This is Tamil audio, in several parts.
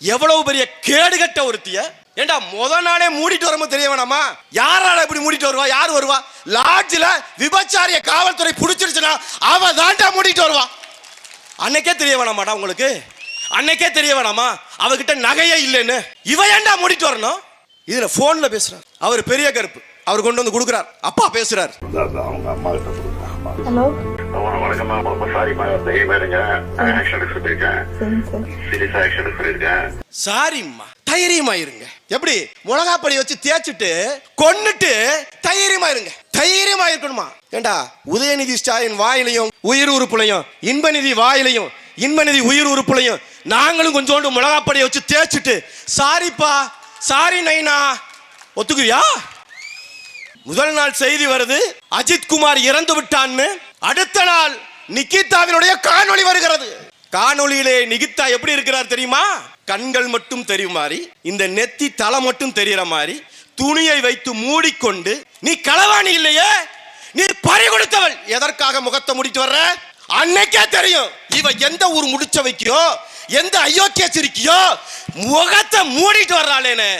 எவ்வளவு பெரிய கேடுகட்ட ஒருத்திய? ஏண்டா முத நாளே மூடிட்டு வரும்போது தெரிய வேணாமா? யாரால இப்படி மூடிட்டு வருவா? யார் வருவா? லாட்ஜில் விபச்சாரிய காவல்துறை பிடிச்சிருச்சுன்னா அவ தாண்டா மூடிட்டு வருவா. அன்னைக்கே தெரிய வேணாமாடா உங்களுக்கு? அன்னைக்கே தெரிய வேணாமா? அவகிட்ட நகையே இல்லைன்னு. இவ ஏன்டா மூடிட்டு வரணும்? இதுல போன்ல பேசுகிறான் அவர் பெரிய கருப்பு. அவர் கொண்டு வந்து கொடுக்குறார். அப்பா பேசுறார். அவங்க அம்மா. கிட்ட சாரிம்மா தைரியமா இருங்க. எப்படி? மிளகாப்பொடி வச்சு தேய்ச்சிட்டு கொன்னுட்டு தைரியமா இருங்க. தைரியமா இருக்கணுமா? ஏண்டா உதயநிதி ஸ்டாலின் வாயிலையும் உயிர் உறுப்புலையும் இன்பநிதி வாயிலையும் இன்பநிதி உயிர் உறுப்புலையும் நாங்களும் கொஞ்சோண்டு மிளகாப்பொடியை வச்சு தேய்ச்சிட்டு சாரிப்பா சாரி நைனா ஒத்துக்குவியா? முதல் நாள் செய்தி வருது அஜித் குமார் இறந்து விட்டான்னு. அடுத்த நாள் நிகிதாவினுடைய காணொளி வருகிறது. காணொளியிலே நிகிதா எப்படி இருக்கிறார் தெரியுமா? கண்கள் மட்டும் தெரியும் மாதிரி இந்த நெத்தி தலை மட்டும் தெரியற மாதிரி துணியை வைத்து மூடிக்கொண்டு நீ களவாணி இல்லையே? நீ பறி கொடுத்தவள். எதற்காக முகத்தை முடிட்டு வர்ற? அன்னைக்கே தெரியும். இவ எந்த ஊர் முடிச்ச வைக்கியோ எந்த அயோக்கிய சிரிக்கியோ முகத்தை மூடிட்டு வர்றாளேன்னு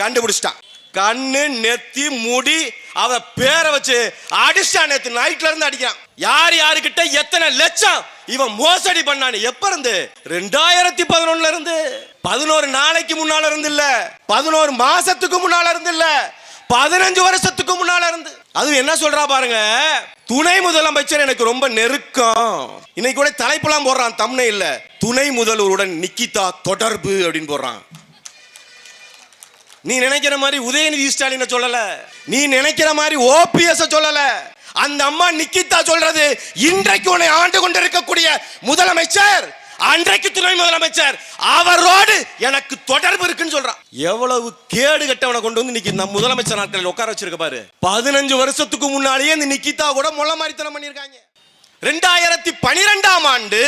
கண்டுபிடிச்சிட்டான். கண்ணு நெத்தி முடி அவ பேரை வச்சு அடிச்சான் நேத்து நைட்ல இருந்து அடிக்கிறான். யார் யாருக்கிட்ட எத்தனை லட்சம் இவன் மோசடி பண்ணான்னு எப்ப இருந்து? ரெண்டாயிரத்தி பதினொன்னுல இருந்து. பதினோரு நாளைக்கு முன்னால இருந்து இல்ல. பதினோரு மாசத்துக்கு முன்னால இருந்து இல்ல. பதினஞ்சு வருஷத்துக்கு முன்னால இருந்து. அது என்ன சொல்றா பாருங்க? துணை முதலமைச்சர் எனக்கு ரொம்ப நெருக்கம். இன்னைக்கு கூட தலைப்பெல்லாம் போடுறான் தம்னை இல்ல துணை முதல்வருடன் நிக்கிதா தொடர்பு அப்படின்னு போடுறான். நீ நினைக்கிற மாதிரி உதயநிதி ஸ்டாலினை சொல்லல. நீ நினைக்கிற மாதிரி ஓபிஎஸ் சொல்லல. அந்த அம்மா நிக்கிதா சொல்றது இன்றைக்கு உன்னை ஆண்டு கொண்டிருக்கக்கூடிய முதலமைச்சர் அன்றைக்கு துணை முதலமைச்சர் அவரோடு எனக்கு தொடர்பு இருக்குன்னு சொல்றான். எவ்வளவு கேடு கட்டவனை கொண்டு வந்து இன்னைக்கு நம்ம முதலமைச்சர் நாட்களில் உட்கார வச்சிருக்க பாரு. பதினஞ்சு வருஷத்துக்கு முன்னாலேயே இந்த நிக்கிதா கூட முள்ள மாதிரித்தனம் பண்ணியிருக்காங்க. ரெண்டாயிரத்தி பனிரெண்டாம் ஆண்டு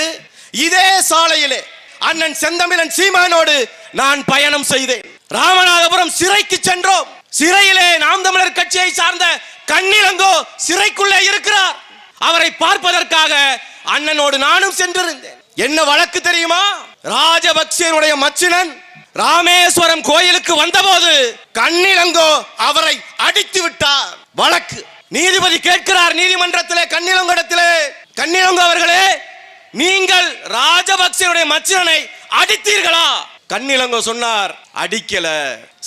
இதே சாலையிலே அண்ணன் செந்தமிழன் சீமானோடு நான் பயணம் செய்தேன். ராமநாதபுரம் சிறைக்கு சென்றோம். சிறையிலே நாம் தமிழர் கட்சியை சார்ந்த கண்ணிலங்கோ சிறைக்குள்ளே இருக்கிறார். அவரை பார்ப்பதற்காக அண்ணனோடு நானும் சென்றிருந்தேன். என்ன வழக்கு தெரியுமா? ராஜபக்சேனுடைய மச்சினன் ராமேஸ்வரம் கோயிலுக்கு வந்தபோது கண்ணிலங்கோ அவரை அடித்து விட்டார். வழக்கு. நீதிபதி கேட்கிறார் நீதிமன்றத்திலே கண்ணிலங்கடத்திலே கண்ணிலங்கோ அவர்களே நீங்கள் ராஜபக்சேனுடைய மச்சினனை அடித்தீர்களா? கண்ணிலங்க சொன்னார் அடிக்கல.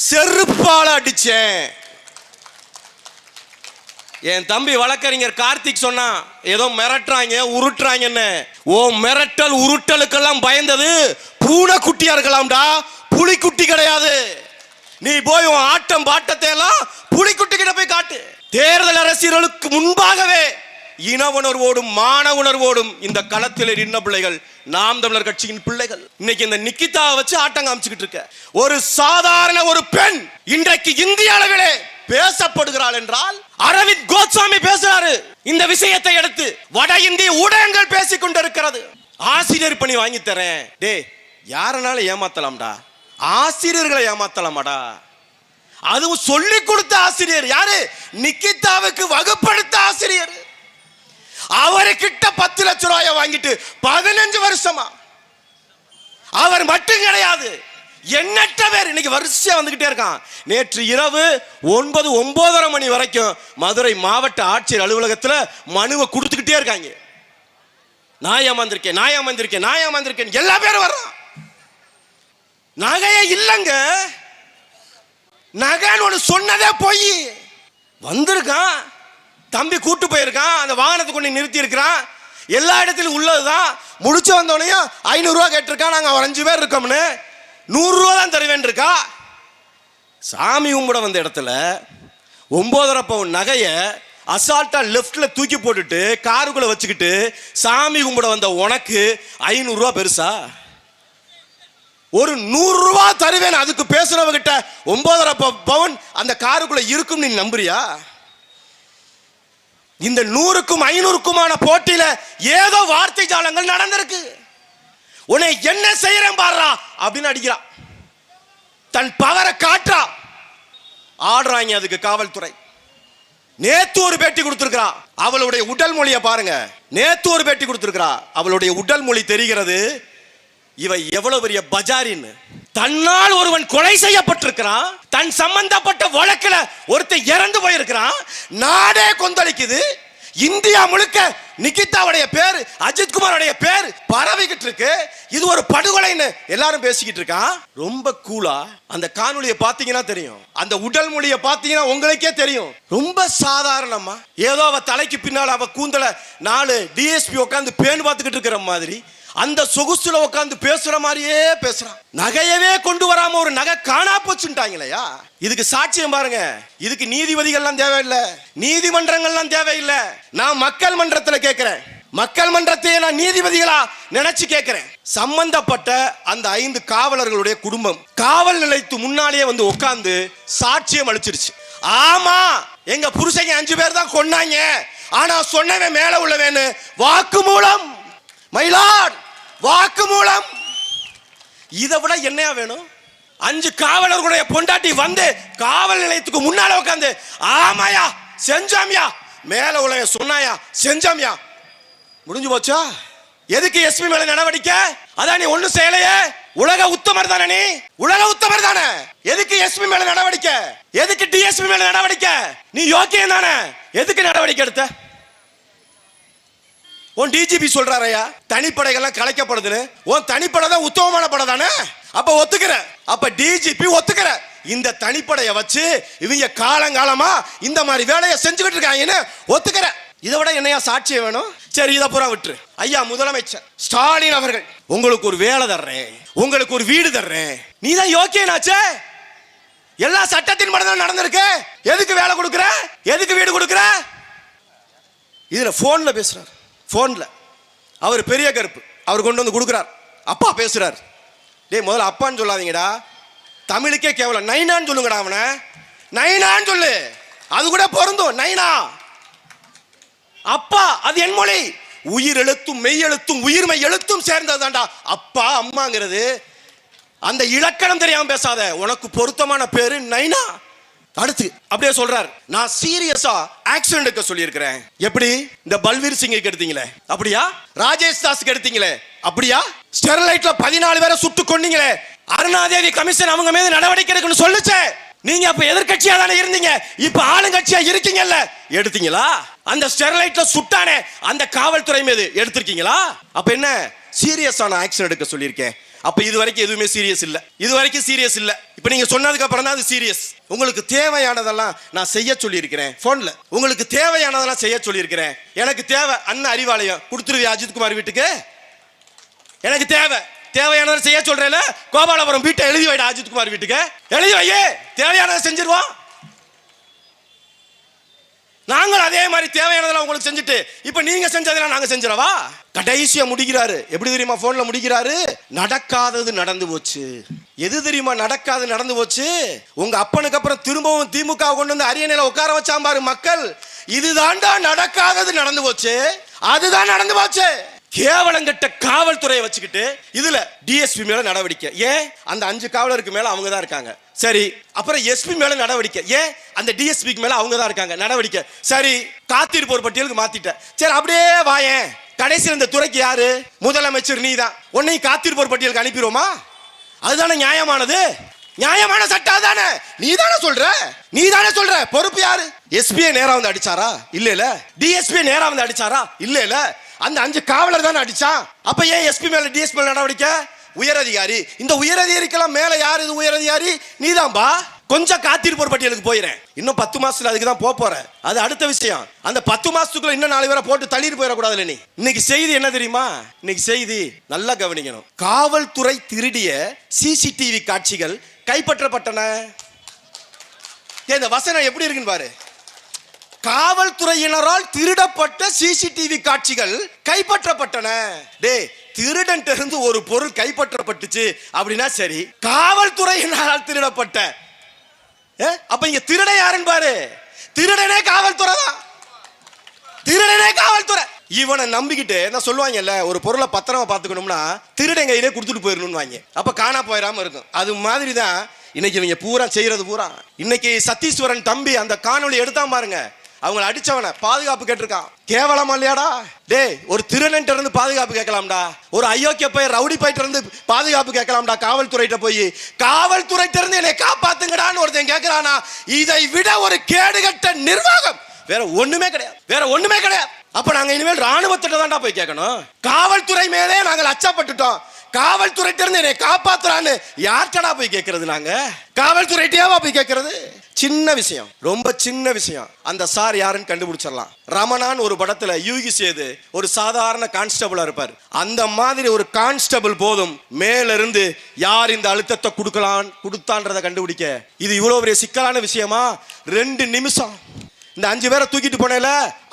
செருப்பால அடிச்சேன். என் தம்பி வழக்கறிஞர் கார்த்திக் சொன்னா ஏதோ மிரட்டுறாங்க உருட்டுறாங்கன்னு. ஓ மிரட்டல் உருட்டலுக்கெல்லாம் பயந்தது பூனை குட்டியா இருக்கலாம்டா புலிக்குட்டி கிடையாது. நீ போய் உன் ஆட்டம் பாட்டத்தை எல்லாம் புலிக்குட்டி கிட்ட போய் காட்டு. தேர்தல் அரசியலுக்கு முன்பாகவே இன உணர்வோடும் மான உணர்வோடும் இந்த களத்தில் நின்ன பிள்ளைகள் நாம் தமிழர் கட்சியின் பிள்ளைகள். இன்னைக்கு இந்த நிக்கிதாவை வச்சு ஆட்டம் காமிச்சுக்கிட்டு இருக்க. ஒரு சாதாரண ஒரு பெண் இன்றைக்கு இந்திய அளவிலே பேசப்படுகிறாள் என்றால் அரவிந்த் கோஸ்வாமி பேசுறாரு. இந்த விஷயத்தை எடுத்து வட இந்திய ஊடகங்கள் பேசிக் கொண்டிருக்கிறது. ஆசிரியர் பணி வாங்கி தரேன். டே யாரனால ஏமாத்தலாம்டா? ஆசிரியர்களை ஏமாத்தலாமாடா? அதுவும் சொல்லி கொடுத்த ஆசிரியர். யாரு? நிக்கிதாவுக்கு வகுப்படுத்த ஆசிரியர். அவர்கிட்ட பத்து லட்ச ரூபாய வாங்கிட்டு பதினஞ்சு வருஷமா. அவர் மட்டும் கிடையாது. எண்ணற்ற பேர். இன்னைக்கு வரிசையா வந்துகிட்டே இருக்கான். நேற்று இரவு ஒன்பது ஒன்பதரை மணி வரைக்கும் மதுரை மாவட்ட ஆட்சியர் அலுவலகத்தில் மனுவை கொடுத்துக்கிட்டே இருக்காங்க. நான் ஏமாந்திருக்கேன் நான் ஏமாந்திருக்கேன் நான் ஏமாந்திருக்கேன். எல்லா பேரும் வர்றான். நகையே இல்லைங்க. நகைன்னு ஒன்று சொன்னதே போய். வந்திருக்கான். தம்பி கூட்டு போயிருக்கான் அந்த வாகனத்தை கொண்டு நிறுத்தி இருக்கிறான் எல்லா இடத்துலையும் உள்ளதுதான். முடிச்சு வந்தோடனையும் ஐநூறுரூவா கேட்டிருக்கான் நாங்கள் ஒரு அஞ்சு பேர் இருக்கோம்னு. நூறுரூவா தான் தருவேன் இருக்கா? சாமி கும்பிட வந்த இடத்துல ஒன்பதரை பவுன் நகையை அசால்ட்டாக லெஃப்டில் தூக்கி போட்டுட்டு காருக்குள்ளே வச்சுக்கிட்டு சாமி கும்பிட வந்த உனக்கு ஐநூறுரூவா பெருசா? ஒரு நூறுரூவா தருவேன் அதுக்கு பேசுறவகிட்ட ஒன்பதரை ப- பவுன் அந்த காருக்குள்ளே இருக்கும் நீ நம்புறியா? இந்த நூறுக்கும் ஐநூறுக்குமான போட்டியில ஏதோ வார்த்தை ஜாலங்கள் நடந்திருக்கு. உன்னை என்ன செய்யறேன் பாடுறா? அப்படின்னு அடிக்கிறா. தன் பவரை காட்டுறா. ஆடுறாங்க அதுக்கு காவல்துறை. நேத்து ஒரு பேட்டி கொடுத்திருக்கிறா. அவளுடைய உடல் மொழியை பாருங்க. நேத்து ஒரு பேட்டி கொடுத்திருக்கிறா. அவளுடைய உடல் மொழி தெரிகிறது இவ எவ்வளவு பெரிய பஜாரின்னு. தன்னால் ஒருவன் கொலை செய்யப்பட்டிருக்கிறான் தன் சம்பந்தப்பட்ட வழக்கில் ஒருத்தன் இறந்து போயிருக்கிறான் நாடே கொந்தளிக்குது. இந்தியா முழுக்க நிகிதாவுடைய பேர் அஜித் குமாரோடைய பேர் பரவிக்கிட்டு இருக்கு இது ஒரு படுகொலைன்னு எல்லாரும் பேசிக்கிட்டு இருக்கான். ரொம்ப கூலா அந்த காணொலியை பார்த்தீங்கன்னா தெரியும். அந்த உடல் மொழியை பார்த்தீங்கன்னா உங்களுக்கே தெரியும். ரொம்ப சாதாரணமா ஏதோ அவ தலைக்கு பின்னால் அவ கூந்தல நாலு டிஎஸ்பி உட்காந்து பேன் பார்த்துக்கிட்டு இருக்கிற மாதிரி. அந்த சொகுசுல உட்காந்து பேசுற மாதிரியே பேசுறான். நகையவே கொண்டு வராம ஒரு நகை காணா போச்சுட்டாங்களையா இதுக்கு சாட்சியம் பாருங்க. இதுக்கு நீதிபதிகள்லாம் தேவையில்லை. நீதிமன்றங்கள்லாம் தேவையில்லை. நான் மக்கள் மன்றத்துல கேட்கிறேன் மக்கள் மன்றத்தையே நான் நீதிபதிகளா நினைச்சு கேட்கிறேன் சம்பந்தப்பட்ட அந்த ஐந்து காவலர்களுடைய குடும்பம் காவல் நிலையத்து முன்னாலேயே வந்து உட்காந்து சாட்சியம் அளிச்சிருச்சு. ஆமா எங்க புருஷங்க அஞ்சு பேர் தான் கொன்னாங்க. ஆனா சொன்னவன் மேல உள்ளவன்னு வாக்குமூலம். மயிலாட் வாக்குமூலம். இதை விட என்னையா வேணும்? அஞ்சு காவலர்களுடைய பொண்டாட்டி வந்து காவல் நிலையத்துக்கு முன்னால உட்காந்து ஆமாயா செஞ்சாமியா. மேல உலக சொன்னாயா செஞ்சாமியா. முடிஞ்சு போச்சா? எதுக்கு எஸ்பி மேல நடவடிக்கை? அதான் நீ ஒண்ணு செய்யலையே. உலக உத்தமர் தானே நீ? உலக உத்தமர் தானே? எதுக்கு எஸ்பி மேல நடவடிக்கை? எதுக்கு டிஎஸ்பி மேல நடவடிக்கை? நீ யோக்கியம் தானே? எதுக்கு நடவடிக்கை எடுத்த? உன் டிஜிபி சொல்றாரையா தனிப்படைகள்லாம் கலைக்கப்படுதுன்னு. உன் தனிப்படை தான் உத்தமமான படம் தானே? அப்ப ஒத்துக்கிற. அப்ப டிஜிபி ஒத்துக்கிற. இந்த தனிப்படையை வச்சு இவங்க காலங்காலமா இந்த மாதிரி வேலையை செஞ்சுக்கிட்டு இருக்காங்கன்னு ஒத்துக்கிற. இதை விட என்னையா சாட்சியம் வேணும்? சரி இதை பூரா விட்டுரு. ஐயா முதலமைச்சர் ஸ்டாலின் அவர்கள் உங்களுக்கு ஒரு வேலை தர்றேன். உங்களுக்கு ஒரு வீடு தர்றேன். நீ தான் யோக்கியனாச்சே? எல்லா சட்டத்தின் படம் தான் நடந்திருக்கு. எதுக்கு வேலை கொடுக்குற? எதுக்கு வீடு கொடுக்குற? இதுல போன்ல பேசுறாரு. ஃபோனில் அவர் பெரிய கருப்பு. அவர் கொண்டு வந்து கொடுக்குறார். அப்பா பேசுகிறார் டேய் முதல்ல அப்பான்னு சொல்லாதீங்கடா. தமிழுக்கே கேவலம். நைனான்னு சொல்லுங்கடா அவனை. நைனான்னு சொல்லு. அது கூட பொருந்தும். நைனா. அப்பா அது என் மொழி. உயிர் எழுத்தும் மெய் எழுத்தும் உயிர்மை எழுத்தும் சேர்ந்ததுதான்டா அப்பா அம்மாங்கிறது. அந்த இலக்கணம் தெரியாமல் பேசாத. உனக்கு பொருத்தமான பேரு நைனா. அடுத்து அப்படியே சொல்றார். நான் சீரியஸா ஆக்சிடென்ட் எடுக்க சொல்லியிருக்கிறேன். எப்படி? இந்த பல்வீர் சிங்குக்கு எடுத்தீங்களே. அப்படியா? ராஜேஷ் தாஸ்க்கு எடுத்தீங்களே. அப்படியா? ஸ்டெர்லைட்ல பதினாலு பேரை சுட்டு கொண்டீங்களே அருணாதேவி கமிஷன் அவங்க மீது நடவடிக்கை எடுக்கணும்னு சொல்லுச்சே. நீங்க அப்ப எதிர்கட்சியா தானே இருந்தீங்க. இப்ப ஆளுங்கட்சியா இருக்கீங்கல்ல. எடுத்தீங்களா? அந்த ஸ்டெர்லைட்ல சுட்டானே அந்த காவல்துறை மீது எடுத்திருக்கீங்களா? அப்ப என்ன? சீரியஸான ஆக்ஷன் எடுக்க சொல்லியிருக்கேன். அப்ப இது வரைக்கும் எதுவுமே சீரியஸ் இல்லை. இது வரைக்கும் சீரியஸ் இல்லை. இப்போ நீங்க சொன்னதுக்கு அப்புறம் தான் அது சீரியஸ் உங்களுக்கு தேவையானதெல்லாம் நான் செய்ய சொல்லியிருக்கிறேன். ஃபோனில் உங்களுக்கு தேவையானதெல்லாம் செய்ய சொல்லியிருக்கிறேன். எனக்கு தேவை அண்ணன் அறிவாலயம். கொடுத்துருவியா அஜித் குமார் வீட்டுக்கு? எனக்கு தேவை. தேவையானதை செய்ய சொல்றேன்ல கோபாலபுரம் வீட்டை எழுதி வைடா அஜித் குமார் வீட்டுக்கு. எழுதி வையே. தேவையானதை செஞ்சிருவோம். நாங்கள் அதே மாதிரி தேவையானதெல்லாம் உங்களுக்கு செஞ்சுட்டு இப்ப நீங்க செஞ்சதெல்லாம் நாங்க செஞ்சிடவா கடைசியா முடிக்கிறாரு. எப்படி தெரியுமா? போன்ல முடிக்கிறாரு. நடக்காதது நடந்து போச்சு. எது தெரியுமா? நடக்காது நடந்து போச்சு. உங்க அப்பனுக்கு அப்புறம் திரும்பவும் திமுக கொண்டு வந்து அரியணையில உட்கார வச்சாம்பாரு மக்கள். இதுதான்டா நடக்காதது நடந்து போச்சு. அதுதான் நடந்து போச்சு. கேவலங்கட்ட காவல்துறையை வச்சுக்கிட்டு இதுல டிஎஸ்பி மேல நடவடிக்கை. ஏன்? அந்த அஞ்சு காவலருக்கு மேல அவங்க தான் இருக்காங்க. சரி. அப்புறம் எஸ்பி மேல நடவடிக்கை. ஏன்? அந்த டிஎஸ்பிக்கு மேல அவங்க தான் இருக்காங்க. நடவடிக்கை. சரி. காத்திருப்போர் பட்டியலுக்கு மாத்திட்டேன். சரி அப்படியே வாயேன் கடைசியில் இந்த துறைக்கு யாரு? முதலமைச்சர் நீ தான். உன்னையும் காத்திருப்போர் பட்டியலுக்கு அனுப்பிடுவோமா? அதுதானே நியாயமானது. நியாயமான சட்டம் தானே நீ தானே சொல்ற? நீ தானே சொல்ற? பொறுப்பு யாரு? எஸ்பியை நேரா வந்து அடிச்சாரா? இல்ல இல்ல டிஎஸ்பி நேரா வந்து அடிச்சாரா? இல்ல இல்ல அந்த அஞ்சு காவலர் தானே அடிச்சான் அப்ப ஏன் எஸ்பி மேல டிஎஸ்பி மேல நடவடிக்கை? உயரதிகாரி. இந்த உயரதிகாரிக்கெல்லாம் மேல யார் இது உயரதிகாரி? நீதான்பா. கொஞ்சம் காத்திருப்போர் பட்டியலுக்கு போயிறேன். இன்னும் பத்து மாசத்துல அதுக்கு தான் போக போறேன். அது அடுத்த விஷயம். அந்த பத்து மாசத்துக்குள்ள இன்னும் நாலு பேரை போட்டு தள்ளிட்டு போயிடக்கூடாதுல்ல நீ? இன்னைக்கு செய்தி என்ன தெரியுமா? இன்னைக்கு செய்தி நல்லா கவனிக்கணும். காவல்துறை திருடிய சிசிடிவி காட்சிகள் கைப்பற்றப்பட்டன. இந்த வசனம் எப்படி இருக்குன்னு பாரு. காவல்துறையினரால் திருடப்பட்ட சிசிடிவி காட்சிகள் கைப்பற்றப்பட்டன. டே திருடன் இருந்து ஒரு பொருள் கைப்பற்றப்பட்டுச்சு அப்படின்னா சரி காவல்துறையினரால் திருடப்பட்ட. அப்ப இங்க திருடன் யாருன்னு பாரு. திருடனே காவல்துறை தான். திருடனே காவல்துறை. இவனை நம்பிக்கிட்டு என்ன சொல்லுவாங்கல்ல ஒரு பொருளை பத்திரமா பார்த்துக்கணும்னா திருடன் கையிலே கொடுத்துட்டு போயிடணும்னு வாங்க அப்ப காணா போயிடாம இருக்கும். அது மாதிரி தான் இன்னைக்கு இவங்க பூரா செய்யறது பூரா. இன்னைக்கு சத்தீஸ்வரன் தம்பி அந்த காணொலி எடுத்தா பாருங்க. அவங்கள அடிச்சவன பாதுகாப்பு கேட்டிருக்கான். கேவலமா இல்லையாடா? டேய் ஒரு திருநன்ட்ட இருந்து பாதுகாப்பு கேட்கலாம்டா. ஒரு அயோக்கிய போய் ரவுடி போயிட்டு இருந்து பாதுகாப்பு கேட்கலாம்டா காவல்துறையிட்ட போய். காவல்துறையிட்ட இருந்து என்னை காப்பாத்துங்கடான்னு ஒருத்தன் கேட்கிறானா இதை விட ஒரு கேடுகட்ட நிர்வாகம். வேற ஒண்ணுமே கிடையாது. வேற ஒண்ணுமே கிடையாது. அப்ப நாங்க இனிமேல் ராணுவத்திட்ட தான்டா போய் கேட்கணும். காவல்துறை மேலே நாங்கள் அச்சப்பட்டுட்டோம். காவல்துறையிட்ட இருந்து என்னை காப்பாத்துறான்னு யார்கிட்டடா போய் கேட்கறது நாங்க? காவல்துறையிட்டேவா போய் கேட்கறது சின்ன விஷயம் ரொம்ப சின்ன விஷயம். அந்த சார் யாருன்னு கண்டுபிடிச்சிடலாம். ரமணான் ஒரு படத்துல யூகி சேது ஒரு சாதாரண கான்ஸ்டபிளா இருப்பார். அந்த மாதிரி ஒரு கான்ஸ்டபிள் போதும் மேல இருந்து யார் இந்த அழுத்தத்தை கொடுக்கலாம் கொடுத்தான்றதை கண்டுபிடிக்க. இது இவ்வளவு பெரிய சிக்கலான விஷயமா? ரெண்டு நிமிஷம். இந்த அஞ்சு பேரை தூக்கிட்டு போனேல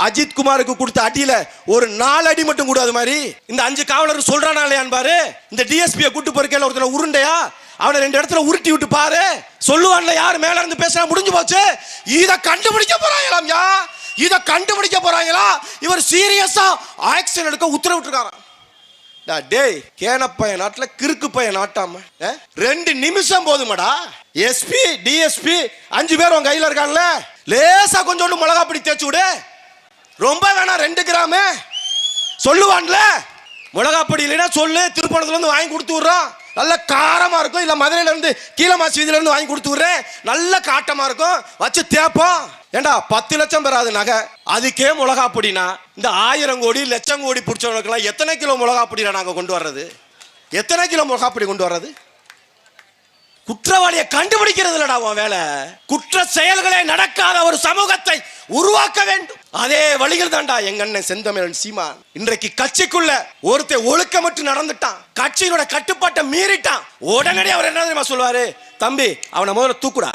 அஜித் குமாருக்கு கொடுத்த அடியில ஒரு நாலு அடி மட்டும் கூடாது மாதிரி. இந்த அஞ்சு காவலர் சொல்றானா பாரு. இந்த டிஎஸ்பியை கூட்டு போறக்கையில ஒருத்தர் உருண்டையா அவனை ரெண்டு இடத்துல உருட்டி விட்டு பாரு. சொல்லுவான்ல யார் மேல இருந்து பேசினா முடிஞ்சு போச்சு? இத கண்டுபிடிக்க போறாங்களாம் யா? இத கண்டுபிடிக்க போறாங்களா? இவர் சீரியஸா ஆக்ஷன் எடுக்க உத்தரவிட்டுருக்காராம். டேய் கேனப்பைய நாட்டில் கிறுக்கு பைய நாட்டாம. ரெண்டு நிமிஷம் போதுமாடா. எஸ்பி டிஎஸ்பி அஞ்சு பேர் உன் கையில இருக்கான்ல லேசா கொஞ்சோண்டு மிளகா பிடி தேய்ச்சி விடு. ரொம்ப வேணாம் ரெண்டு கிராமு. சொல்லுவான்ல மிளகா பொடி இல்லைன்னா சொல்லு திருப்பணத்துல இருந்து வாங்கி கொடுத்து விட்றோம். நல்ல காரமா இருக்கும். இல்ல மதுரையில இருந்து கீழமாசி வீதியில இருந்து வாங்கி கொடுத்து விடுறேன். நல்ல காட்டமா இருக்கும். வச்சு தேப்போம் ஏண்டா பத்து லட்சம் பெறாது நகை. அதுக்கே மிளகா பொடினா இந்த ஆயிரம் கோடி லட்சம் கோடி பிடிச்சவனுக்கெல்லாம் எத்தனை கிலோ மிளகா பொடினா நாங்க கொண்டு வர்றது? எத்தனை கிலோ மிளகா பொடி கொண்டு வர்றது? குற்றவாளியை கண்டுபிடிக்கிறது இல்லடா உன் வேலை. குற்ற செயல்களே நடக்காத ஒரு சமூகத்தை உருவாக்க வேண்டும். அதே வழியில் தான்டா எங்க அண்ணன் செந்தமிழன் சீமான் இன்றைக்கு கட்சிக்குள்ள ஒருத்தன் ஒழுக்கமற்று நடந்துட்டான். கட்சியினோட கட்டுப்பாட்டை மீறிட்டான். உடனடி அவர் என்ன தெரியுமா சொல்லுவாரு? தம்பி அவனை முதல்ல தூக்குடா.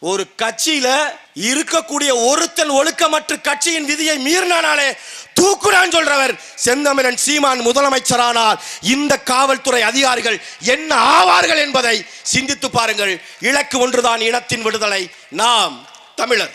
ஒரு கட்சியில இருக்கக்கூடிய ஒருத்தன் ஒழுக்கமற்ற கட்சியின் விதியை மீறினானாலே தூக்குறான் சொல்றவர் செந்தமிழன் சீமான் முதலமைச்சரானால் இந்த காவல்துறை அதிகாரிகள் என்ன ஆவார்கள் என்பதை சிந்தித்து பாருங்கள். இலக்கு ஒன்றுதான் இனத்தின் விடுதலை. நாம் தமிழர்.